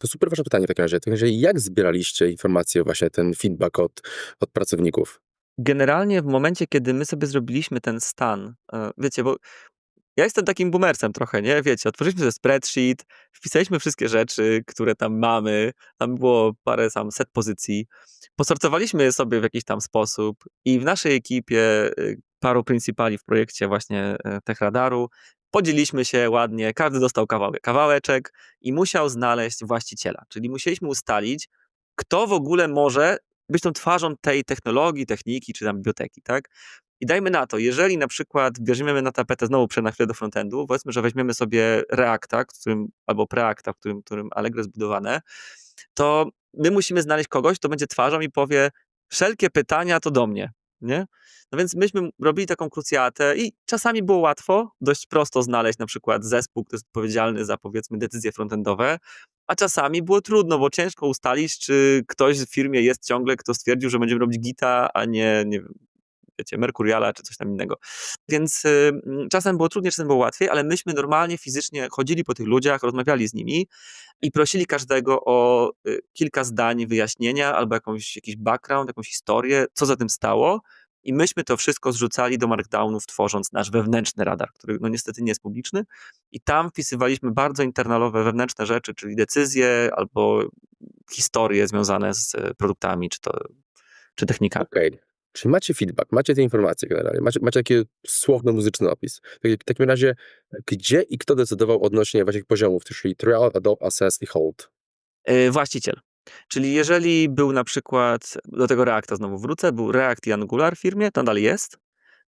To super ważne pytanie w takim razie. Razie jak zbieraliście informacje, właśnie ten feedback od, od pracowników? Generalnie w momencie, kiedy my sobie zrobiliśmy ten stan, e, wiecie, bo ja jestem takim boomersem trochę, nie? Wiecie, otworzyliśmy sobie spreadsheet, wpisaliśmy wszystkie rzeczy, które tam mamy, tam było parę tam set pozycji, posortowaliśmy je sobie w jakiś tam sposób i w naszej ekipie y, paru principali w projekcie właśnie e, TechRadaru podzieliliśmy się ładnie, każdy dostał kawałek, kawałeczek i musiał znaleźć właściciela, czyli musieliśmy ustalić, kto w ogóle może być tą twarzą tej technologii, techniki czy tam biblioteki, tak? I dajmy na to, jeżeli na przykład bierzemy na tapetę, znowu przejdę na chwilę do frontendu, powiedzmy, że weźmiemy sobie Reacta, którym, albo Preacta, w którym, którym Allegro jest zbudowane, to my musimy znaleźć kogoś, kto będzie twarzą i powie, wszelkie pytania to do mnie, nie? No więc myśmy robili taką krucjatę i czasami było łatwo, dość prosto znaleźć na przykład zespół, który jest odpowiedzialny za powiedzmy decyzje frontendowe, a czasami było trudno, bo ciężko ustalić, czy ktoś w firmie jest ciągle, kto stwierdził, że będziemy robić Gita, a nie, nie wiem, wiecie, Mercuriala czy coś tam innego. Więc y, czasem było trudniej, czasem było łatwiej, ale myśmy normalnie, fizycznie chodzili po tych ludziach, rozmawiali z nimi i prosili każdego o y, kilka zdań wyjaśnienia albo jakąś, jakiś background, jakąś historię, co za tym stało. I myśmy to wszystko zrzucali do markdownów, tworząc nasz wewnętrzny radar, który no niestety nie jest publiczny. I tam wpisywaliśmy bardzo internalowe, wewnętrzne rzeczy, czyli decyzje albo historie związane z e, produktami, czy to czy technikami. Okej. Czyli macie feedback, macie te informacje generalnie, macie, macie taki słowno-muzyczny opis. W takim razie, gdzie i kto decydował odnośnie właśnie poziomów, czyli trial, adopt, assess i hold? Yy, właściciel. Czyli jeżeli był na przykład, do tego Reacta znowu wrócę, był React i Angular w firmie, to nadal jest,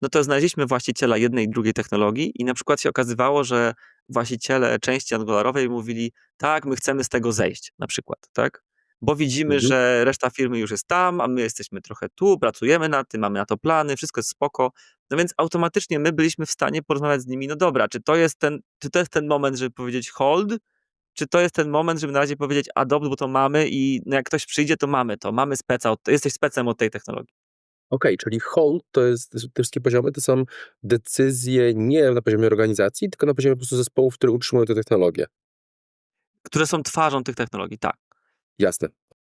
no to znaleźliśmy właściciela jednej i drugiej technologii i na przykład się okazywało, że właściciele części Angularowej mówili, tak, my chcemy z tego zejść, na przykład, tak? Bo widzimy, Mhm. że reszta firmy już jest tam, a my jesteśmy trochę tu, pracujemy nad tym, mamy na to plany, wszystko jest spoko. No więc automatycznie my byliśmy w stanie porozmawiać z nimi, no dobra, czy to jest ten, czy to jest ten moment, żeby powiedzieć hold, czy to jest ten moment, żeby na razie powiedzieć adopt, bo to mamy i no jak ktoś przyjdzie, to mamy to, mamy speca, jesteś specem od tej technologii. Okej, czyli hold to jest, te wszystkie poziomy to są decyzje nie na poziomie organizacji, tylko na poziomie po prostu zespołów, które utrzymują tę technologię. Które są twarzą tych technologii, tak. Jasne.